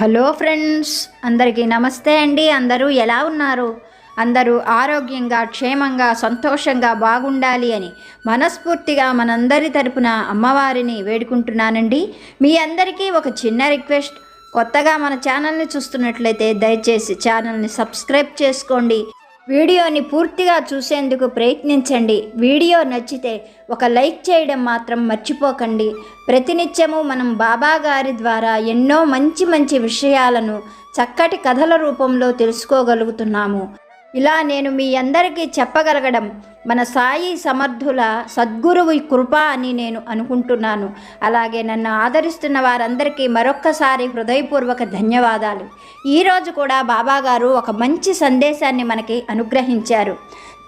Hello friends అందరికీ నమస్తే అండి. అందరూ ఎలా ఉన్నారు? అందరూ ఆరోగ్యంగా క్షేమంగా సంతోషంగా బాగుండాలి అని మనస్ఫూర్తిగా మనందరి తరపున అమ్మవారిని వేడుకుంటున్నానండి. మీ అందరికీ ఒక చిన్న రిక్వెస్ట్. కొత్తగా మన ఛానల్ని చూస్తున్నట్లయితే దయచేసి ఛానల్ని సబ్స్క్రైబ్ చేసుకోండి. వీడియోని పూర్తిగా చూసేందుకు ప్రయత్నించండి. వీడియో నచ్చితే ఒక లైక్ చేయడం మాత్రం మర్చిపోకండి. ప్రతినిత్యము మనం బాబా గారి ద్వారా ఎన్నో మంచి మంచి విషయాలను చక్కటి కథల రూపంలో తెలుసుకోగలుగుతున్నాము. ఇలా నేను మీ అందరికీ చెప్పగలగడం మన సాయి సమర్థుల సద్గురువు కృప అని నేను అనుకుంటున్నాను. అలాగే నన్ను ఆదరిస్తున్న వారందరికీ మరొక్కసారి హృదయపూర్వక ధన్యవాదాలు. ఈరోజు కూడా బాబాగారు ఒక మంచి సందేశాన్ని మనకి అనుగ్రహించారు.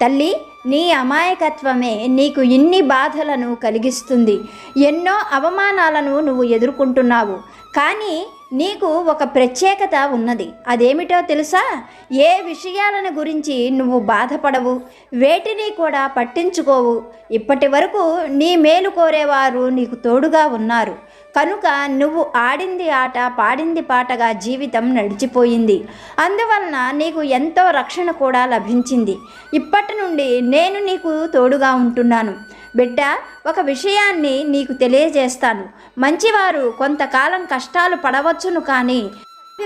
తల్లి నీ అమాయకత్వమే నీకు ఇన్ని బాధలను కలిగిస్తుంది. ఎన్నో అవమానాలను నువ్వు ఎదుర్కొంటున్నావు. కానీ నీకు ఒక ప్రత్యేకత ఉన్నది. అదేమిటో తెలుసా? ఏ విషయాలను గురించి నువ్వు బాధపడవు. వేటిని కూడా పట్టించుకోవు. ఇప్పటి వరకు నీ మేలు కోరేవారు నీకు తోడుగా ఉన్నారు. కనుక నువ్వు ఆడింది ఆట పాడింది పాటగా జీవితం నడిచిపోయింది. అందువలన నీకు ఎంతో రక్షణ కూడా లభించింది. ఇప్పటి నుండి నేను నీకు తోడుగా ఉంటున్నాను. బిడ్డ ఒక విషయాన్ని నీకు తెలియజేస్తాను. మంచివారు కొంతకాలం కష్టాలు పడవచ్చును కానీ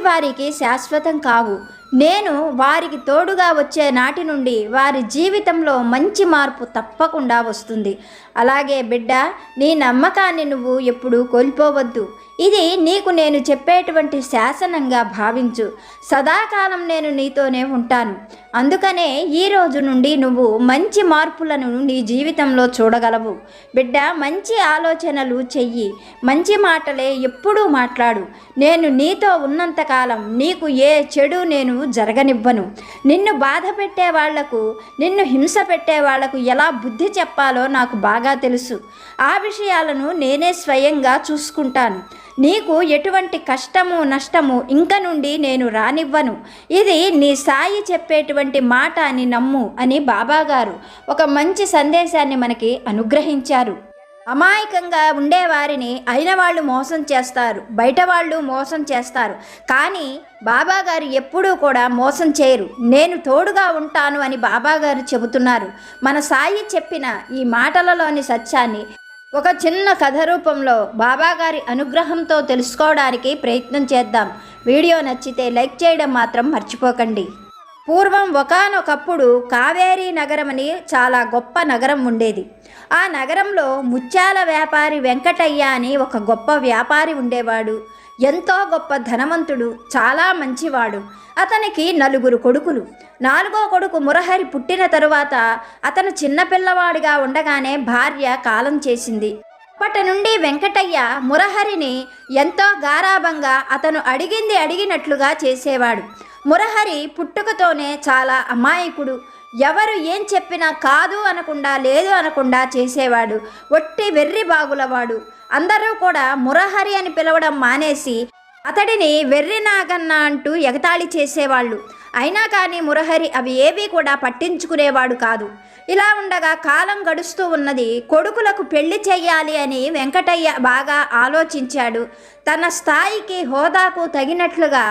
వారికి శాశ్వతం కావు. నేను వారికి తోడుగా వచ్చే నాటి నుండి వారి జీవితంలో మంచి మార్పు తప్పకుండా వస్తుంది. అలాగే బిడ్డ నీ నమ్మకాన్ని నువ్వు ఎప్పుడూ కోల్పోవద్దు. ఇది నీకు నేను చెప్పేటువంటి శాసనంగా భావించు. సదాకాలం నేను నీతోనే ఉంటాను. అందుకనే ఈ రోజు నుండి నువ్వు మంచి మార్పులను నీ జీవితంలో చూడగలవు. బిడ్డ మంచి ఆలోచనలు చెయ్యి. మంచి మాటలే ఎప్పుడూ మాట్లాడు. నేను నీతో ఉన్నంతకాలం నీకు ఏ చెడు నేను జరగనివ్వను. నిన్ను బాధ పెట్టే వాళ్ళకు నిన్ను హింస పెట్టే వాళ్ళకు ఎలా బుద్ధి చెప్పాలో నాకు బాగా తెలుసు. ఆ విషయాలను నేనే స్వయంగా చూసుకుంటాను. నీకు ఎటువంటి కష్టము నష్టము ఇంక నుండి నేను రానివ్వను. ఇది నీ సాయి చెప్పేటువంటి మాట అని నమ్ము అని బాబాగారు ఒక మంచి సందేశాన్ని మనకి అనుగ్రహించారు. అమాయకంగా ఉండేవారిని అయిన వాళ్ళు మోసం చేస్తారు బయట వాళ్ళు మోసం చేస్తారు. కానీ బాబాగారు ఎప్పుడూ కూడా మోసం చేయరు. నేను తోడుగా ఉంటాను అని బాబాగారు చెబుతున్నారు. మన సాయి చెప్పిన ఈ మాటలలోని సత్యాన్ని ఒక చిన్న కథ రూపంలో బాబాగారి అనుగ్రహంతో తెలుసుకోవడానికి ప్రయత్నం చేద్దాం. వీడియో నచ్చితే లైక్ చేయడం మాత్రం మర్చిపోకండి. పూర్వం ఒకనొకప్పుడు కావేరీ నగరం అని చాలా గొప్ప నగరం ఉండేది. ఆ నగరంలో ముత్యాల వ్యాపారి వెంకటయ్య అని ఒక గొప్ప వ్యాపారి ఉండేవాడు. ఎంతో గొప్ప ధనవంతుడు చాలా మంచివాడు. అతనికి నలుగురు కొడుకులు. నాలుగో కొడుకు మురహరి పుట్టిన తరువాత అతను చిన్నపిల్లవాడిగా ఉండగానే భార్య కాలం చేసింది. అప్పటి నుండి వెంకటయ్య మురహరిని ఎంతో గారాభంగా అతను అడిగింది అడిగినట్లుగా చేసేవాడు. మురహరి పుట్టుకతోనే చాలా అమాయకుడు. ఎవరు ఏం చెప్పినా కాదు అనకుండా లేదు అనకుండా చేసేవాడు. ఒట్టి వెర్రి బాగులవాడు. అందరూ కూడా మురహరి అని పిలవడం మానేసి అతడిని వెర్రి నాగన్న అంటూ ఎగతాళి చేసేవాళ్ళు. అయినా కానీ మురహరి అవి ఏవీ కూడా పట్టించుకునేవాడు కాదు. ఇలా ఉండగా కాలం గడుస్తూ ఉన్నది. కొడుకులకు పెళ్ళి చేయాలి అని వెంకటయ్య బాగా ఆలోచించాడు. తన స్థాయికి హోదాకు తగినట్లుగా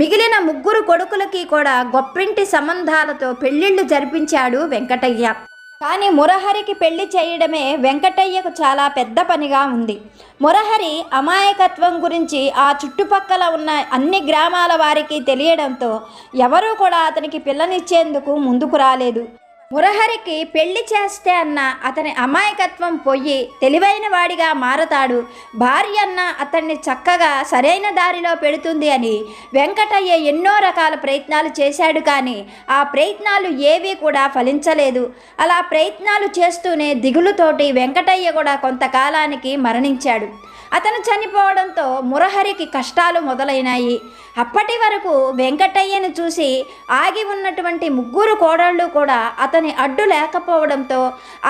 మిగిలిన ముగ్గురు కొడుకులకి కూడా గొప్పింటి సంబంధాలతో పెళ్ళిళ్ళు జరిపించాడు వెంకటయ్య. కానీ మురహరికి పెళ్ళి చేయడమే వెంకటయ్యకు చాలా పెద్ద పనిగా ఉంది. మురహరి అమాయకత్వం గురించి ఆ చుట్టుపక్కల ఉన్న అన్ని గ్రామాల వారికి తెలియడంతో ఎవరూ కూడా అతనికి పిల్లనిచ్చేందుకు ముందుకు రాలేదు. మురహరికి పెళ్ళి చేస్తే అన్న అతని అమాయకత్వం పోయి తెలివైన వాడిగా మారతాడు. భార్య అన్న అతన్ని చక్కగా సరైన దారిలో పెడుతుంది అని వెంకటయ్య ఎన్నో రకాల ప్రయత్నాలు చేశాడు కానీ ఆ ప్రయత్నాలు ఏవీ కూడా ఫలించలేదు. అలా ప్రయత్నాలు చేస్తూనే దిగులుతోటి వెంకటయ్య కూడా కొంతకాలానికి మరణించాడు. అతను చనిపోవడంతో మురహరికి కష్టాలు మొదలైనాయి. అప్పటి వరకు వెంకటయ్యను చూసి ఆగి ఉన్నటువంటి ముగ్గురు కోడళ్ళు కూడా అతని అడ్డు లేకపోవడంతో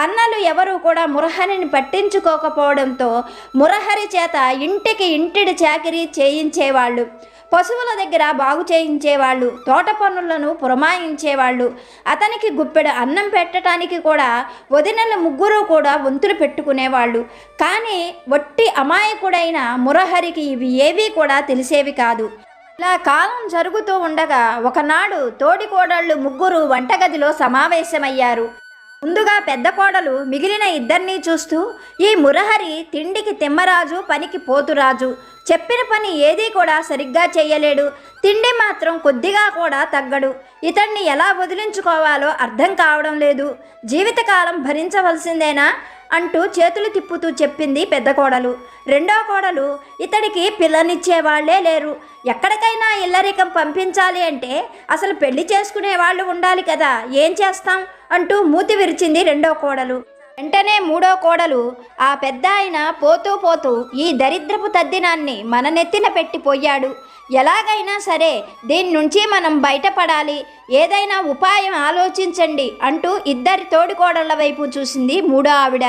అన్నలు ఎవరు కూడా మురహరిని పట్టించుకోకపోవడంతో మురహరి చేత ఇంటికి ఇంటిడి చాకిరీ చేయించేవాళ్ళు. పశువుల దగ్గర బాగు చేయించేవాళ్ళు తోట పనులను పురమాయించేవాళ్ళు. అతనికి గుప్పెడు అన్నం పెట్టడానికి కూడా వదినల ముగ్గురు కూడా వంతులు పెట్టుకునేవాళ్ళు. కానీ వట్టి అమాయకుడైన మురహరికి ఇవి ఏవీ కూడా తెలిసేవి కాదు. ఇలా కాలం జరుగుతూ ఉండగా ఒకనాడు తోడికోడళ్ళు ముగ్గురు వంటగదిలో సమావేశమయ్యారు. ముందుగా పెద్ద కోడలు మిగిలిన ఇద్దరినీ చూస్తూ ఈ మురహరి తిండికి తిమ్మరాజు పనికి పోతురాజు. చెప్పిన పని ఏదీ కూడా సరిగ్గా చేయలేడు తిండి మాత్రం కొద్దిగా కూడా తగ్గడు. ఇతన్ని ఎలా వదిలించుకోవాలో అర్థం కావడం లేదు. జీవితకాలం భరించవలసిందేనా? అంటూ చేతులు తిప్పుతూ చెప్పింది పెద్ద కోడలు. రెండో కోడలు ఇతడికి పిల్లనిచ్చే వాళ్ళే లేరు. ఎక్కడికైనా ఇల్లరికం పంపించాలి అంటే అసలు పెళ్ళి చేసుకునే వాళ్ళు ఉండాలి కదా ఏం చేస్తాం? అంటూ మూతి విరిచింది రెండో కోడలు. వెంటనే మూడో కోడలు ఆ పెద్ద ఆయన పోతూ పోతూ ఈ దరిద్రపు తద్దినాన్ని మన నెత్తిన పెట్టిపోయాడు ఎలాగైనా సరే దీని నుంచి మనం బయటపడాలి. ఏదైనా ఉపాయం ఆలోచించండి అంటూ ఇద్దరి తోడికోడళ్ళ వైపు చూసింది మూడో ఆవిడ.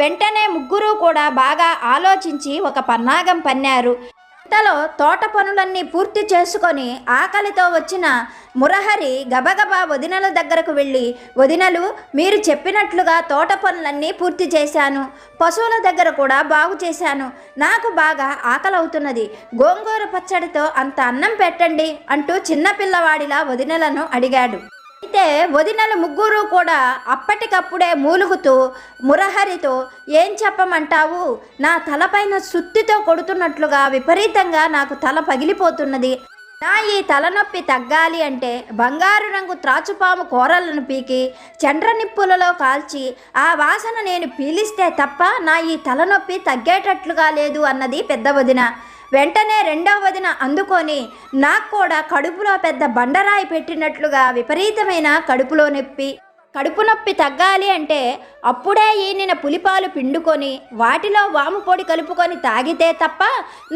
వెంటనే ముగ్గురు కూడా బాగా ఆలోచించి ఒక పన్నాగం పన్నారు. ఇంతలో తోట పనులన్నీ పూర్తి చేసుకొని ఆకలితో వచ్చిన మురహరి గబగబా వదినల దగ్గరకు వెళ్ళి వదినలు మీరు చెప్పినట్లుగా తోట పనులన్నీ పూర్తి చేశాను. పశువుల దగ్గర కూడా బాగు చేశాను. నాకు బాగా ఆకలవుతున్నది. గోంగూర పచ్చడితో అంత అన్నం పెట్టండి అంటూ చిన్నపిల్లవాడిలా వదినలను అడిగాడు. అయితే వదినలు ముగ్గురు కూడా అప్పటికప్పుడే మూలుగుతూ మురహరితో ఏం చెప్పమంటావు? నా తలపైన సుత్తితో కొడుతున్నట్లుగా విపరీతంగా నాకు తల పగిలిపోతున్నది. నా ఈ తలనొప్పి తగ్గాలి అంటే బంగారు రంగు త్రాచుపాము కూరలను పీకి చండ్రనిప్పులలో కాల్చి ఆ వాసన నేను పీలిస్తే తప్ప నా ఈ తలనొప్పి తగ్గేటట్లుగా లేదు అన్నది పెద్ద వదిన. వెంటనే రెండవ వదిన అందుకొని నాకు కూడా కడుపులో పెద్ద బండరాయి పెట్టినట్లుగా విపరీతమైన కడుపులో నొప్పి. కడుపు నొప్పి తగ్గాలి అంటే అప్పుడే ఈనిన పులిపాలు పిండుకొని వాటిలో వాము పొడి కలుపుకొని తాగితే తప్ప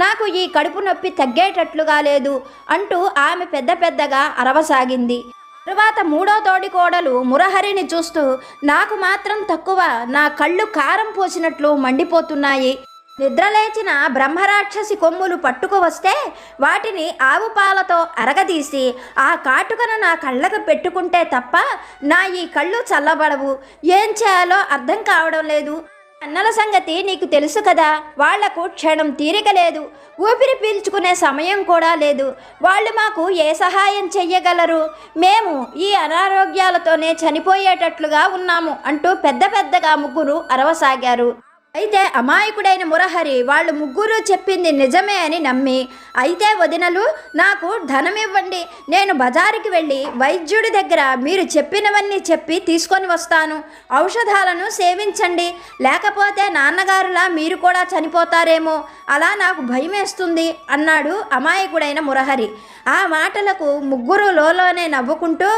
నాకు ఈ కడుపు నొప్పి తగ్గేటట్లుగా లేదు అంటూ ఆమె పెద్ద పెద్దగా అరవసాగింది. తరువాత మూడో తోడి కోడలు మురహరిని చూస్తూ నాకు మాత్రం తక్కువ నా కళ్ళు కారం పోసినట్లు మండిపోతున్నాయి. నిద్రలేచిన బ్రహ్మరాక్షసి కొమ్ములు పట్టుకు వస్తే వాటిని ఆవు పాలతో అరగదీసి ఆ కాటుకను నా కళ్ళకు పెట్టుకుంటే తప్ప నా ఈ కళ్ళు చల్లబడవు. ఏం చేయాలో అర్థం కావడం లేదు. అన్నల సంగతి నీకు తెలుసు కదా. వాళ్ళకు క్షణం తీరిక లేదు. ఊపిరి పీల్చుకునే సమయం కూడా లేదు. వాళ్ళు మాకు ఏ సహాయం చెయ్యగలరు? మేము ఈ అనారోగ్యాలతోనే చనిపోయేటట్లుగా ఉన్నాము అంటూ పెద్ద పెద్దగా ముగ్గురు అరవసాగారు. అయితే అమాయకుడైన మురహరి వాళ్ళు ముగ్గురు చెప్పింది నిజమే అని నమ్మి అయితే వదినలు నాకు ధనం ఇవ్వండి నేను బజారుకి వెళ్ళి వైద్యుడి దగ్గర మీరు చెప్పినవన్నీ చెప్పి తీసుకొని వస్తాను. ఔషధాలను సేవించండి. లేకపోతే నాన్నగారులా మీరు కూడా చనిపోతారేమో. అలా నాకు భయమేస్తుంది అన్నాడు అమాయకుడైన మురహరి. ఆ మాటలకు ముగ్గురు లోలోనే నవ్వుకుంటూ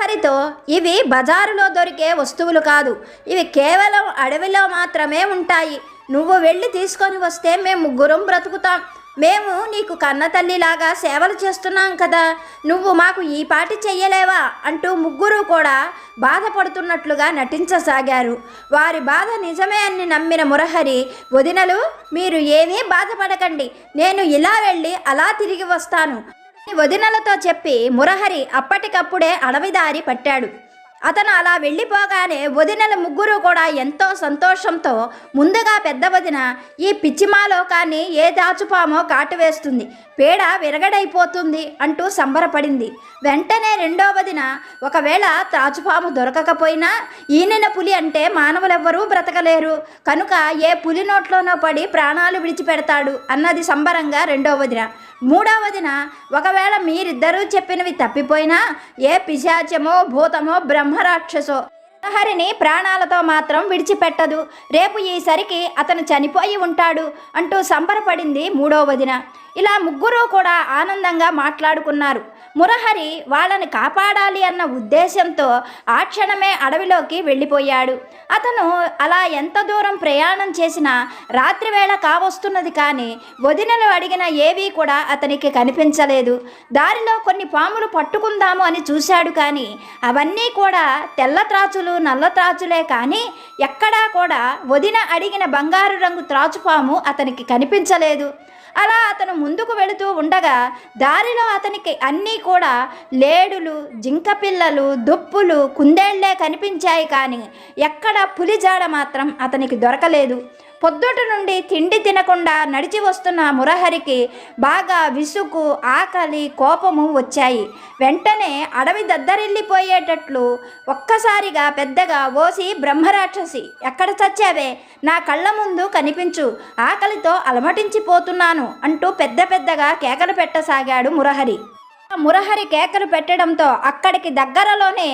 హరితో ఇవి బజారులో దొరికే వస్తువులు కాదు. ఇవి కేవలం అడవిలో మాత్రమే ఉంటాయి. నువ్వు వెళ్ళి తీసుకొని వస్తే మేము ముగ్గురం బ్రతుకుతాం. మేము నీకు కన్న తల్లిలాగా సేవలు చేస్తున్నాం కదా. నువ్వు మాకు ఈ పాటి చెయ్యలేవా? అంటూ ముగ్గురు కూడా బాధపడుతున్నట్లుగా నటించసాగారు. వారి బాధ నిజమే అని నమ్మిన మురహరి వదినలు మీరు ఏమీ బాధపడకండి. నేను ఇలా వెళ్ళి అలా తిరిగి వస్తాను. వదినలతో చెప్పి మురహరి అప్పటికప్పుడే అడవిదారి పట్టాడు. అతను అలా వెళ్ళిపోగానే వదినల ముగ్గురు కూడా ఎంతో సంతోషంతో ముందుగా పెద్ద వదిన ఈ పిచ్చిమాలోకాన్ని ఏ దాచుపామో కాటు వేస్తుంది. పేడ విరగడైపోతుంది అంటూ సంబరపడింది. వెంటనే రెండో వదిన ఒకవేళ తాచుపాము దొరకకపోయినా ఈనిన పులి అంటే మానవులెవ్వరూ బ్రతకలేరు. కనుక ఏ పులి నోట్లోనో పడి ప్రాణాలు విడిచిపెడతాడు అన్నది సంబరంగా రెండో వదిన. మూడవదిన ఒకవేళ మీరిద్దరూ చెప్పినవి తప్పిపోయినా ఏ పిశాచమో భూతమో బ్రహ్మరాక్షసో హరిని ప్రాణాలతో మాత్రం విడిచిపెట్టదు. రేపు ఈసరికి అతను చనిపోయి ఉంటాడు అంటూ సంబరపడింది మూడో వదిన ఇలా ముగ్గురు కూడా ఆనందంగా మాట్లాడుకున్నారు. మురహరి వాళ్ళని కాపాడాలి అన్న ఉద్దేశంతో ఆ క్షణమే అడవిలోకి వెళ్ళిపోయాడు. అతను అలా ఎంత దూరం ప్రయాణం చేసినా రాత్రివేళ కావస్తున్నది కానీ వదినలు అడిగిన ఏవీ కూడా అతనికి కనిపించలేదు. దారిలో కొన్ని పాములు పట్టుకుందాము అని చూశాడు కానీ అవన్నీ కూడా తెల్ల త్రాచులు నల్ల త్రాచులే కానీ ఎక్కడా కూడా వదిన అడిగిన బంగారు రంగు త్రాచుపాము అతనికి కనిపించలేదు. అలా అతను ముందుకు వెళుతూ ఉండగా దారిలో అతనికి అన్నీ కూడా లేడులు జింకపిల్లలు దుప్పులు కుందేళ్ళే కనిపించాయి కానీ ఎక్కడ పులి జాడ మాత్రం అతనికి దొరకలేదు. పొద్దుట నుండి తిండి తినకుండా నడిచి వస్తున్న మురహరికి బాగా విసుగు ఆకలి కోపము వచ్చాయి. వెంటనే అడవి దద్దరిల్లిపోయేటట్లు ఒక్కసారిగా పెద్దగా ఓసి బ్రహ్మరాక్షసి ఎక్కడ చచ్చావే? నా కళ్ళ ముందు కనిపించు. ఆకలితో అలమటించిపోతున్నాను అంటూ పెద్ద పెద్దగా కేకలు పెట్టసాగాడు మురహరి. ఆ మురహరి కేకలు పెట్టడంతో అక్కడికి దగ్గరలోనే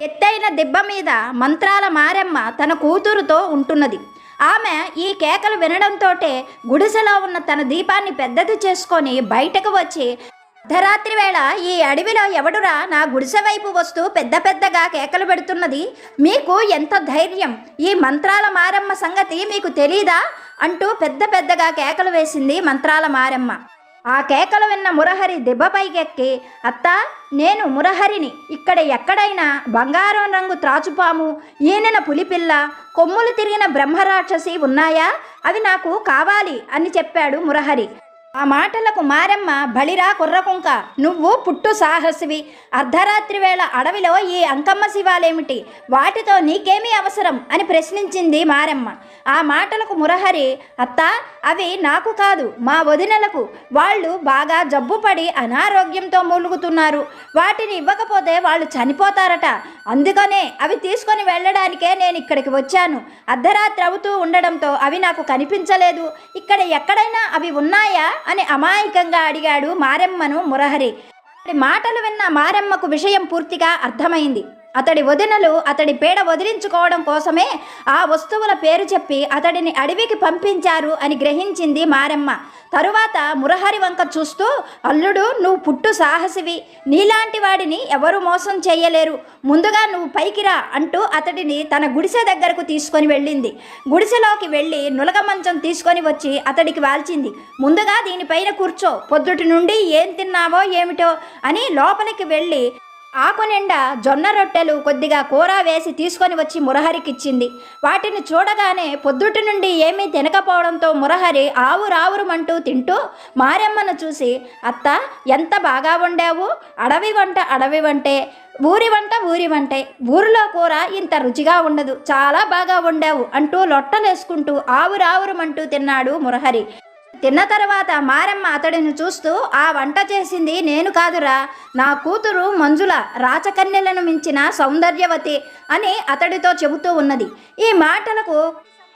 ఎత్తైన దిబ్బ మీద మంత్రాల మారెమ్మ తన కూతురుతో ఉంటున్నది. ఆమె ఈ కేకలు వినడంతోటే గుడిసెలో ఉన్న తన దీపాన్ని పెద్దది చేసుకొని బయటకు వచ్చి అర్ధరాత్రి వేళ ఈ అడవిలో ఎవడురా? నా గుడిసె వైపు వస్తూ పెద్ద పెద్దగా కేకలు పెడుతున్నది. మీకు ఎంత ధైర్యం? ఈ మంత్రాల మారమ్మ సంగతి మీకు తెలీదా? అంటూ పెద్ద పెద్దగా కేకలు వేసింది మంత్రాల మారమ్మ. ఆ కేకలు విన్న మురహరి దెబ్బపైకెక్కి అత్త నేను మురహరిని. ఇక్కడ ఎక్కడైనా బంగారం రంగు త్రాచుపాము ఈనెన పులిపిల్ల కొమ్ములు తిరిగిన బ్రహ్మరాక్షసి ఉన్నాయా? అవి నాకు కావాలి అని చెప్పాడు మురహరి. ఆ మాటలకు మారమ్మ బలిరా కుర్రకుంక నువ్వు పుట్టు సాహసివి. అర్ధరాత్రి వేళ అడవిలో ఈ అంకమ్మ శివాలేమిటి? వాటితో నీకేమీ అవసరం? అని ప్రశ్నించింది మారమ్మ. ఆ మాటలకు మురహరి అత్త అవి నాకు కాదు మా వదినలకు. వాళ్ళు బాగా జబ్బుపడి అనారోగ్యంతో మూలుగుతున్నారు. వాటిని ఇవ్వకపోతే వాళ్ళు చనిపోతారట. అందుకనే అవి తీసుకొని వెళ్ళడానికే నేను ఇక్కడికి వచ్చాను. అర్ధరాత్రి అవుతూ ఉండడంతో అవి నాకు కనిపించలేదు. ఇక్కడ ఎక్కడైనా అవి ఉన్నాయా? అని అమాయకంగా అడిగాడు మారెమ్మను మురహరి. మాటలు విన్న మారెమ్మకు విషయం పూర్తిగా అర్థమైంది. అతడి వదినలు అతడి పేడ వదిలించుకోవడం కోసమే ఆ వస్తువుల పేరు చెప్పి అతడిని అడవికి పంపించారు అని గ్రహించింది మారెమ్మ. తరువాత మురహరి వంక చూస్తూ అల్లుడు నువ్వు పుట్టు సాహసివి. నీలాంటి వాడిని ఎవరు మోసం చేయలేరు. ముందుగా నువ్వు పైకి రా అంటూ అతడిని తన గుడిసె దగ్గరకు తీసుకొని వెళ్ళింది. గుడిసెలోకి వెళ్ళి నులగ మంచం తీసుకొని వచ్చి అతడికి వాల్చింది. ముందుగా దీనిపైన కూర్చో. పొద్దుటి నుండి ఏం తిన్నావో ఏమిటో అని లోపలికి వెళ్ళి ఆకు నిండా జొన్న రొట్టెలు కొద్దిగా కూర వేసి తీసుకొని వచ్చి మురహరికి ఇచ్చింది వాటిని చూడగానే పొద్దుటి నుండి ఏమీ తినకపోవడంతో మురహరి ఆవురావురుమంటూ తింటూ మారెమ్మను చూసి అత్త ఎంత బాగా వండావు? అడవి వంట అడవి వంటే ఊరి వంట ఊరి వంటే. ఊరిలో కూర ఇంత రుచిగా ఉండదు. చాలా బాగా వండావు అంటూ లొట్టలేసుకుంటూ ఆవురావురమంటూ తిన్నాడు మురహరి. తిన్న తర్వాత మారమ్మ అతడిని చూస్తూ ఆ వంట చేసింది నేను కాదురా నా కూతురు మంజుల రాచకన్యలను మించిన సౌందర్యవతి అని అతడితో చెబుతూ ఉన్నది. ఈ మాటలకు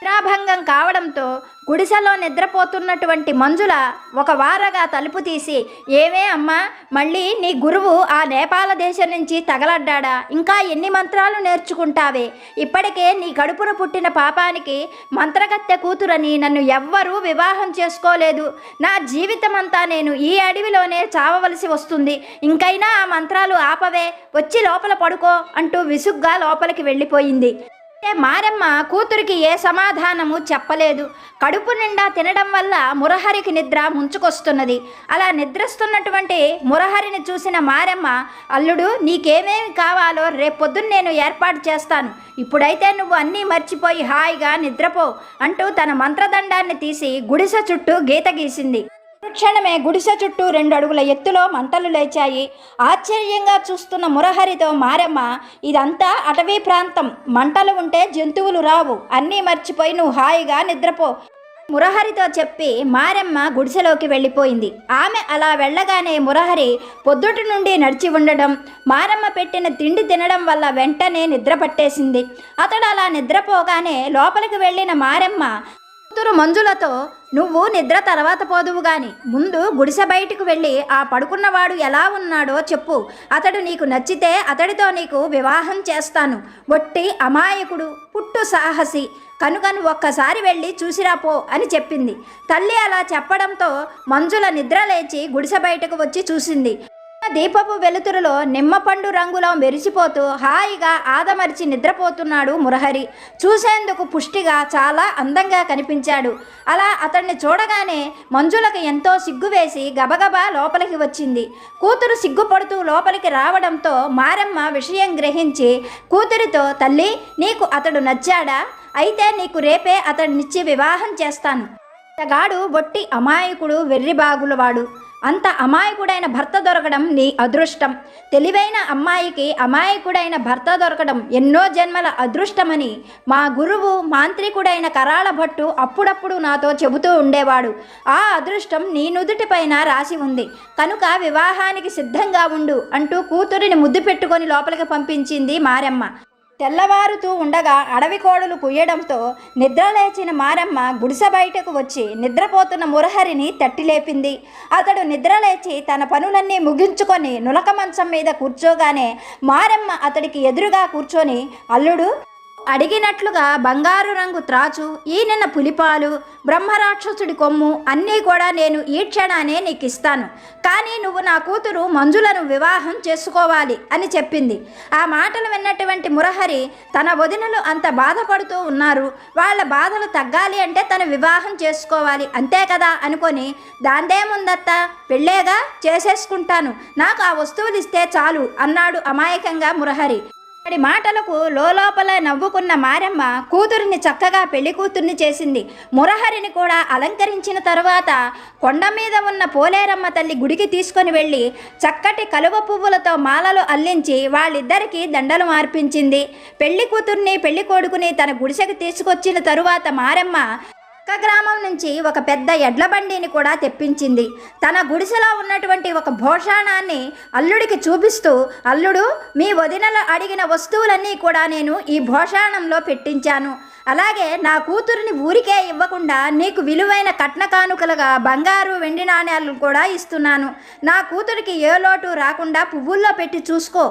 నిద్రాభంగం కావడంతో గుడిసెలో నిద్రపోతున్నటువంటి మంజుల ఒక వారగా తలుపు తీసి ఏమే అమ్మా మళ్ళీ నీ గురువు ఆ నేపాల దేశం నుంచి తగలడ్డాడా? ఇంకా ఎన్ని మంత్రాలు నేర్చుకుంటావే? ఇప్పటికే నీ కడుపున పుట్టిన పాపానికి మంత్రగత్తె కూతురని నన్ను ఎవ్వరూ వివాహం చేసుకోలేదు. నా జీవితం అంతా నేను ఈ అడవిలోనే చావవలసి వస్తుంది. ఇంకైనా ఆ మంత్రాలు ఆపవే. వచ్చి లోపల పడుకో అంటూ విసుగ్గా లోపలికి వెళ్ళిపోయింది. మారమ్మ కూతురికి ఏ సమాధానము చెప్పలేదు. కడుపు నిండా తినడం వల్ల మురహరికి నిద్ర ముంచుకొస్తున్నది. అలా నిద్రస్తున్నటువంటి మురహరిని చూసిన మారమ్మ అల్లుడు నీకేమేమి కావాలో రేపొద్దున నేను ఏర్పాటు చేస్తాను. ఇప్పుడైతే నువ్వు అన్నీ మర్చిపోయి హాయిగా నిద్రపో అంటూ తన మంత్రదండాన్ని తీసి గుడిసె చుట్టూ గీత గీసింది. క్షణమే గుడిసె చుట్టూ రెండు అడుగుల ఎత్తులో మంటలు లేచాయి. ఆశ్చర్యంగా చూస్తున్న మురహరితో మారమ్మ ఇదంతా అటవీ ప్రాంతం. మంటలు ఉంటే జంతువులు రావు. అన్నీ మర్చిపోయి నువ్వు హాయిగా నిద్రపో మురహరితో చెప్పి మారమ్మ గుడిసెలోకి వెళ్ళిపోయింది. ఆమె అలా వెళ్ళగానే మురహరి పొద్దుటి నుండి నడిచి ఉండడం మారమ్మ పెట్టిన తిండి తినడం వల్ల వెంటనే నిద్ర పట్టేసింది. అతడు అలా నిద్రపోగానే లోపలికి వెళ్ళిన మారమ్మ కూతురు మంజులతో నువ్వు నిద్ర తర్వాత పోదువు గాని ముందు గుడిసె బయటకు వెళ్ళి ఆ పడుకున్నవాడు ఎలా ఉన్నాడో చెప్పు. అతడు నీకు నచ్చితే అతడితో నీకు వివాహం చేస్తాను. ఒట్టి అమాయకుడు పుట్టు సాహసి. కనుకను ఒక్కసారి వెళ్ళి చూసిరాపో అని చెప్పింది. తల్లి అలా చెప్పడంతో మంజుల నిద్ర లేచి గుడిసె బయటకు వచ్చి చూసింది. దీపపు వెలుతురులో నిమ్మపండు రంగులో మెరిసిపోతూ హాయిగా ఆదమరిచి నిద్రపోతున్నాడు మురహరి. చూసేందుకు పుష్టిగా చాలా అందంగా కనిపించాడు. అలా అతన్ని చూడగానే మంజులకు ఎంతో సిగ్గు వేసి గబగబా లోపలికి వచ్చింది. కూతురు సిగ్గుపడుతూ లోపలికి రావడంతో మారమ్మ విషయం గ్రహించి కూతురితో తల్లి నీకు అతడు నచ్చాడా? అయితే నీకు రేపే అతడినిచ్చి వివాహం చేస్తాను. అతగాడు బొట్టి అమాయకుడు వెర్రిబాగులవాడు అంత అమాయకుడైన భర్త దొరకడం నీ అదృష్టం. తెలివైన అమ్మాయికి అమాయకుడైన భర్త దొరకడం ఎన్నో జన్మల అదృష్టమని మా గురువు మాంత్రికుడైన కరాళ భట్టు అప్పుడప్పుడు నాతో చెబుతూ ఉండేవాడు. ఆ అదృష్టం నీ నుదుటిపైన రాసి ఉంది. కనుక వివాహానికి సిద్ధంగా ఉండు అంటూ కూతురిని ముద్దు పెట్టుకొని లోపలికి పంపించింది మారెమ్మ. తెల్లవారుతూ ఉండగా అడవి కోడలు కుయ్యడంతో నిద్రలేచిన మారమ్మ గుడిసె బయటకు వచ్చి నిద్రపోతున్న మురహరిని తట్టిలేపింది. అతడు నిద్రలేచి తన పనులన్నీ ముగించుకొని నులక మంచం మీద కూర్చోగానే మారమ్మ అతడికి ఎదురుగా కూర్చొని అల్లుడు అడిగినట్లుగా బంగారు రంగు త్రాచు ఈయన పులిపాలు బ్రహ్మరాక్షసుడి కొమ్ము అన్నీ కూడా నేను ఈ క్షణానే నీకు ఇస్తాను కానీ నువ్వు నా కూతురు మంజులను వివాహం చేసుకోవాలి అని చెప్పింది. ఆ మాటలు విన్నటువంటి మురహరి తన వదినలు అంత బాధపడుతూ ఉన్నారు. వాళ్ళ బాధలు తగ్గాలి అంటే తను వివాహం చేసుకోవాలి అంతే కదా అనుకొని దాందేముందత్త పెళ్ళేగా చేసేసుకుంటాను. నాకు ఆ వస్తువులు ఇస్తే చాలు అన్నాడు అమాయకంగా మురహరి. వాడి మాటలకు లోపల నవ్వుకున్న మారమ్మ కూతురిని చక్కగా పెళ్ళి కూతుర్ని చేసింది. మురహరిని కూడా అలంకరించిన తరువాత కొండ మీద ఉన్న పోలేరమ్మ తల్లి గుడికి తీసుకొని వెళ్ళి చక్కటి కలువ పువ్వులతో మాలలు అల్లించి వాళ్ళిద్దరికీ దండలు మార్పించింది. పెళ్ళి కూతుర్ని పెళ్ళి కొడుకుని తన గుడిసెకు తీసుకొచ్చిన తరువాత మారమ్మ పక్క గ్రామం నుంచి ఒక పెద్ద ఎడ్ల బండిని కూడా తెప్పించింది. తన గుడిసెలో ఉన్నటువంటి ఒక భోషాణాన్ని అల్లుడికి చూపిస్తూ అల్లుడు మీ వదినలు అడిగిన వస్తువులన్నీ కూడా నేను ఈ భోషాణంలో పెట్టించాను. అలాగే నా కూతురిని ఊరికే ఇవ్వకుండా నీకు విలువైన కట్న కానుకలుగా బంగారు వెండి నాణ్యాలను కూడా ఇస్తున్నాను. నా కూతురికి ఏ లోటు రాకుండా పువ్వుల్లో పెట్టి చూసుకో.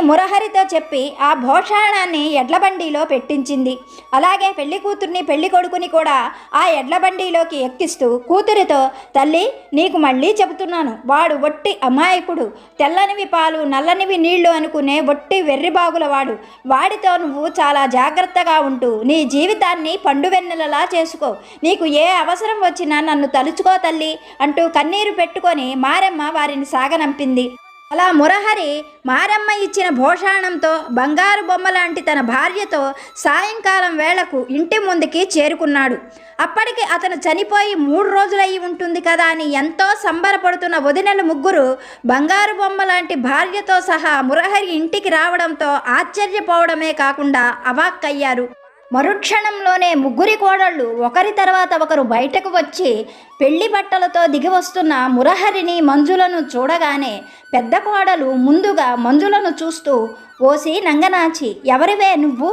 మురహరితో చెప్పి ఆ భోషాణాన్ని ఎడ్లబండిలో పెట్టించింది. అలాగే పెళ్ళి కూతుర్ని పెళ్ళి కొడుకుని కూడా ఆ ఎడ్లబండిలోకి ఎక్కిస్తూ కూతురితో తల్లి నీకు మళ్ళీ చెబుతున్నాను. వాడు ఒట్టి అమాయకుడు. తెల్లనివి పాలు నల్లనివి నీళ్ళు అనుకునే ఒట్టి వెర్రిబాగుల వాడు. వాడితో నువ్వు చాలా జాగ్రత్తగా ఉంటూ నీ జీవితాన్ని పండు వెన్నెలలా చేసుకో. నీకు ఏ అవసరం వచ్చినా నన్ను తలుచుకో తల్లి అంటూ కన్నీరు పెట్టుకొని మారెమ్మ వారిని సాగనంపింది. అలా మురహరి మారమ్మ ఇచ్చిన భోషాణంతో బంగారు బొమ్మ లాంటి తన భార్యతో సాయంకాలం వేళకు ఇంటి ముందుకి చేరుకున్నాడు. అప్పటికి అతను చనిపోయి మూడు రోజులయ్యి ఉంటుంది కదా అని ఎంతో సంబరపడుతున్న వదినలు ముగ్గురు బంగారు బొమ్మ లాంటి భార్యతో సహా మురహరి ఇంటికి రావడంతో ఆశ్చర్యపోవడమే కాకుండా అవాక్కయ్యారు. మరుక్షణంలోనే ముగ్గురి కోడళ్ళు ఒకరి తర్వాత ఒకరు బయటకు వచ్చి పెళ్ళి బట్టలతో దిగివస్తున్న మురహరిని మంజులను చూడగానే పెద్ద కోడలు ముందుగా మంజులను చూస్తూ ఓసి నంగనాచి ఎవరివే నువ్వు?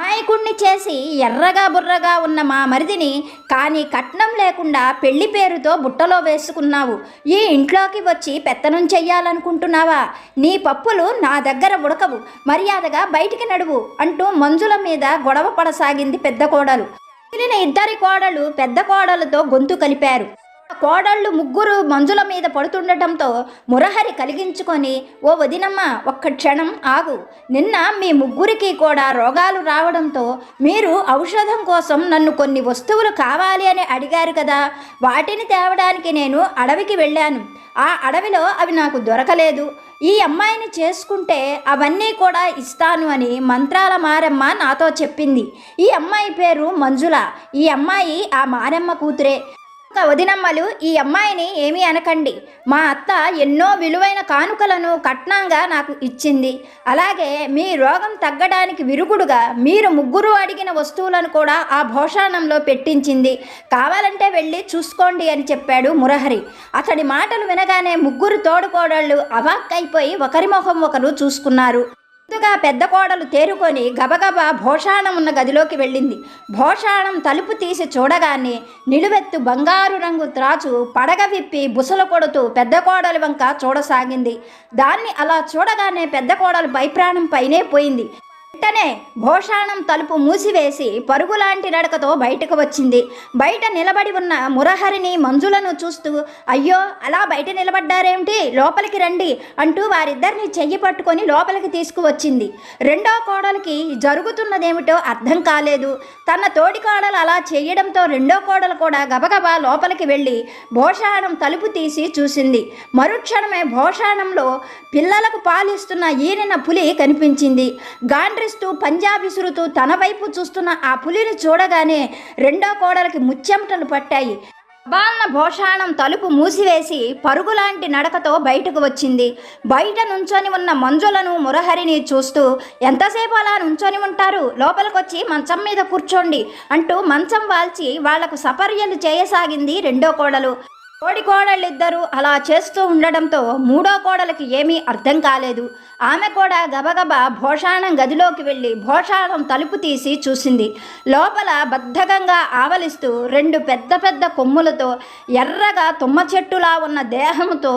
నాయకుణ్ణి చేసి ఎర్రగా బుర్రగా ఉన్న మా మరిదిని కానీ కట్నం లేకుండా పెళ్ళి పేరుతో బుట్టలో వేసుకున్నావు. ఈ ఇంట్లోకి వచ్చి పెత్తనం చెయ్యాలనుకుంటున్నావా? నీ పప్పులు నా దగ్గర ఉడకవు. మర్యాదగా బయటికి నడువు అంటూ మంజుల మీద గొడవ పడసాగింది పెద్ద కోడలు. మిగిలిన ఇద్దరి కోడలు పెద్ద కోడలతో గొంతు కలిపారు. కోడళ్ళు ముగ్గురు మంజుల మీద పడుతుండటంతో మురహరి కలిగించుకొని ఓ వదినమ్మ ఒక్క క్షణం ఆగు. నిన్న మీ ముగ్గురికి కూడా రోగాలు రావడంతో మీరు ఔషధం కోసం నన్ను కొన్ని వస్తువులు కావాలి అని అడిగారు కదా. వాటిని తేవడానికి నేను అడవికి వెళ్ళాను. ఆ అడవిలో అవి నాకు దొరకలేదు. ఈ అమ్మాయిని చేసుకుంటే అవన్నీ కూడా ఇస్తాను అని మంత్రాల మారమ్మ నాతో చెప్పింది. ఈ అమ్మాయి పేరు మంజుల. ఈ అమ్మాయి ఆ మారమ్మ కూతురే. వదినమ్మలు ఈ అమ్మాయిని ఏమీ అనకండి. మా అత్త ఎన్నో విలువైన కానుకలను కట్నంగా నాకు ఇచ్చింది. అలాగే మీ రోగం తగ్గడానికి విరుగుడుగా మీరు ముగ్గురు అడిగిన వస్తువులను కూడా ఆ భోషాణంలో పెట్టించింది. కావాలంటే వెళ్ళి చూసుకోండి అని చెప్పాడు మురహరి. అతడి మాటలు వినగానే ముగ్గురు తోడుకోడళ్ళు అవాక్కైపోయి ఒకరి ముఖం ఒకరు చూసుకున్నారు. ముందుగా పెద్ద కోడలు తేరుకొని గబగబా భోషాణం ఉన్న గదిలోకి వెళ్ళింది. భోషాణం తలుపు తీసి చూడగానే నిలువెత్తు బంగారు రంగు త్రాచు పడగ విప్పి బుసలు కొడుతూ పెద్ద కోడలి వంక చూడసాగింది. దాన్ని అలా చూడగానే పెద్ద కోడలు భయప్రాణం పైనే పోయింది. వెంటనే భోషాణం తలుపు మూసివేసి పరుగులాంటి నడకతో బయటకు వచ్చింది. బయట నిలబడి ఉన్న మురహరిని మంజులను చూస్తూ అయ్యో అలా బయట నిలబడ్డారేమిటి? లోపలికి రండి అంటూ వారిద్దరిని చెయ్యి పట్టుకొని లోపలికి తీసుకువచ్చింది. రెండో కోడలికి జరుగుతున్నదేమిటో అర్థం కాలేదు. తన తోడి కోడలు అలా చేయడంతో రెండో కోడలు కూడా గబగబా లోపలికి వెళ్ళి భోషాణం తలుపు తీసి చూసింది. మరుక్షణమే భోషాణంలో పిల్లలకు పాలిస్తున్న ఈనిన పులి కనిపించింది. గాండ్రి గాండ్రిస్తూ పంజా విసురుతూ తన వైపు చూస్తున్న ఆ పులిని చూడగానే రెండో కోడలకి ముచ్చెమటలు పట్టాయి. బాలన భోషాణం తలుపు మూసివేసి పరుగులాంటి నడకతో బయటకు వచ్చింది. బయట నుంచొని ఉన్న మంజులను మురహరిని చూస్తూ ఎంతసేపు అలా నుంచొని ఉంటారు? లోపలికొచ్చి మంచం మీద కూర్చోండి అంటూ మంచం వాల్చి వాళ్ళకు సపర్యలు చేయసాగింది రెండో కోడలు. కోడి కోడళ్ళిద్దరూ అలా చేస్తూ ఉండడంతో మూడో కోడలికి ఏమీ అర్థం కాలేదు. ఆమె కూడా గబగబా భోషాణం గదిలోకి వెళ్ళి భోషాణం తలుపు తీసి చూసింది. లోపల బద్ధకంగా ఆవలిస్తూ రెండు పెద్ద పెద్ద కొమ్ములతో ఎర్రగా తుమ్మ చెట్టులా ఉన్న దేహంతో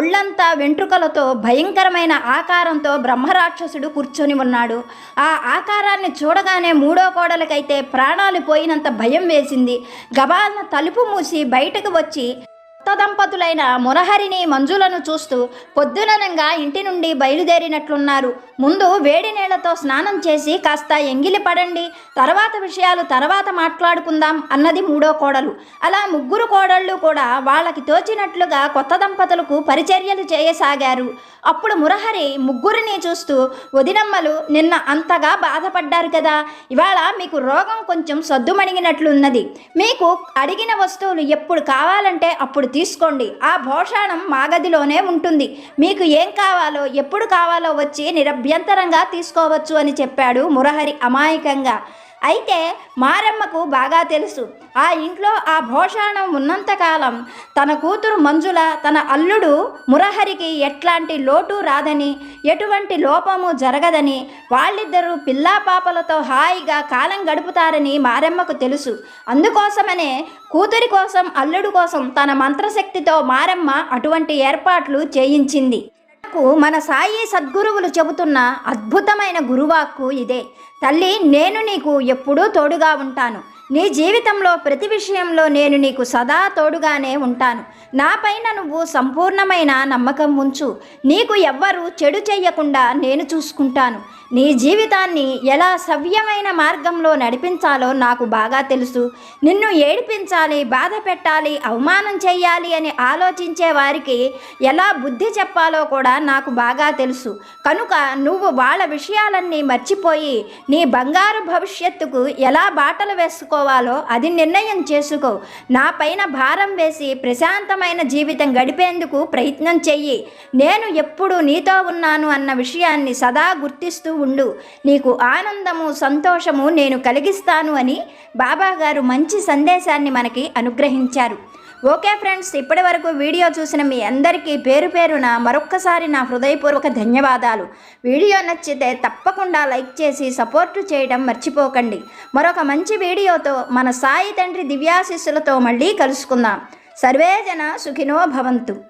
ఒళ్ళంతా వెంట్రుకలతో భయంకరమైన ఆకారంతో బ్రహ్మరాక్షసుడు కూర్చొని ఉన్నాడు. ఆ ఆకారాన్ని చూడగానే మూడో కోడలకైతే ప్రాణాలు పోయినంత భయం వేసింది. గబాలన తలుపు మూసి బయటకు వచ్చి కొత్త దంపతులైన మురహరిని మంజులను చూస్తూ పొద్దుననంగా ఇంటి నుండి బయలుదేరినట్లున్నారు. ముందు వేడి నీళ్ళతో స్నానం చేసి కాస్త ఎంగిలి పడండి తర్వాత విషయాలు తర్వాత మాట్లాడుకుందాం అన్నది మూడో కోడలు. అలా ముగ్గురు కోడళ్ళు కూడా వాళ్ళకి తోచినట్లుగా కొత్త దంపతులకు పరిచర్యలు చేయసాగారు. అప్పుడు మురహరి ముగ్గురిని చూస్తూ వదినమ్మలు నిన్న అంతగా బాధపడ్డారు కదా ఇవాళ మీకు రోగం కొంచెం సద్దుమణిగినట్లున్నది. మీకు అడిగిన వస్తువులు ఎప్పుడు కావాలంటే అప్పుడు తీసుకోండి. ఆ భోషాణం మా గదిలోనే ఉంటుంది. మీకు ఏం కావాలో ఎప్పుడు కావాలో వచ్చి నిరభ్యంతరంగా తీసుకోవచ్చు అని చెప్పాడు మురహరి అమాయకంగా. అయితే మారమ్మకు బాగా తెలుసు. ఆ ఇంట్లో ఆ భోషాణం ఉన్నంతకాలం తన కూతురు మంజుల తన అల్లుడు మురహరికి ఎట్లాంటి లోటు రాదని ఎటువంటి లోపము జరగదని వాళ్ళిద్దరూ పిల్లా పాపలతో హాయిగా కాలం గడుపుతారని మారమ్మకు తెలుసు. అందుకోసమనే కూతురి కోసం అల్లుడు కోసం తన మంత్రశక్తితో మారమ్మ అటువంటి ఏర్పాట్లు చేయించింది. మన సాయి సద్గురువులు చెబుతున్న అద్భుతమైన గురువాక్కు ఇదే. తల్లి నేను నీకు ఎప్పుడూ తోడుగా ఉంటాను. నీ జీవితంలో ప్రతి విషయంలో నేను నీకు సదా తోడుగానే ఉంటాను. నాపైన నువ్వు సంపూర్ణమైన నమ్మకం ఉంచు. నీకు ఎవ్వరూ చెడు చేయకుండా నేను చూసుకుంటాను. నీ జీవితాన్ని ఎలా సవ్యమైన మార్గంలో నడిపించాలో నాకు బాగా తెలుసు. నిన్ను ఏడిపించాలి బాధ పెట్టాలి అవమానం చేయాలి అని ఆలోచించే వారికి ఎలా బుద్ధి చెప్పాలో కూడా నాకు బాగా తెలుసు. కనుక నువ్వు వాళ్ళ విషయాలన్నీ మర్చిపోయి నీ బంగారు భవిష్యత్తుకు ఎలా బాటలు వేసుకోవాలో అది నిర్ణయం చేసుకో. నా పైన భారం వేసి ప్రశాంతమైన జీవితం గడిపేందుకు ప్రయత్నం చెయ్యి. నేను ఎప్పుడు నీతో ఉన్నాను అన్న విషయాన్ని సదా గుర్తిస్తూ ఉండు. నీకు ఆనందము సంతోషము నేను కలిగిస్తాను అని బాబా గారు మంచి సందేశాన్ని మనకి అనుగ్రహించారు. ఓకే ఫ్రెండ్స్ ఇప్పటి వరకు వీడియో చూసిన మీ అందరికీ పేరు పేరున మరొక్కసారి నా హృదయపూర్వక ధన్యవాదాలు. వీడియో నచ్చితే తప్పకుండా లైక్ చేసి సపోర్టు చేయడం మర్చిపోకండి. మరొక మంచి వీడియోతో మన సాయి తండ్రి దివ్యాశిస్సులతో మళ్ళీ కలుసుకుందాం. సర్వేజన సుఖినో భవంతు.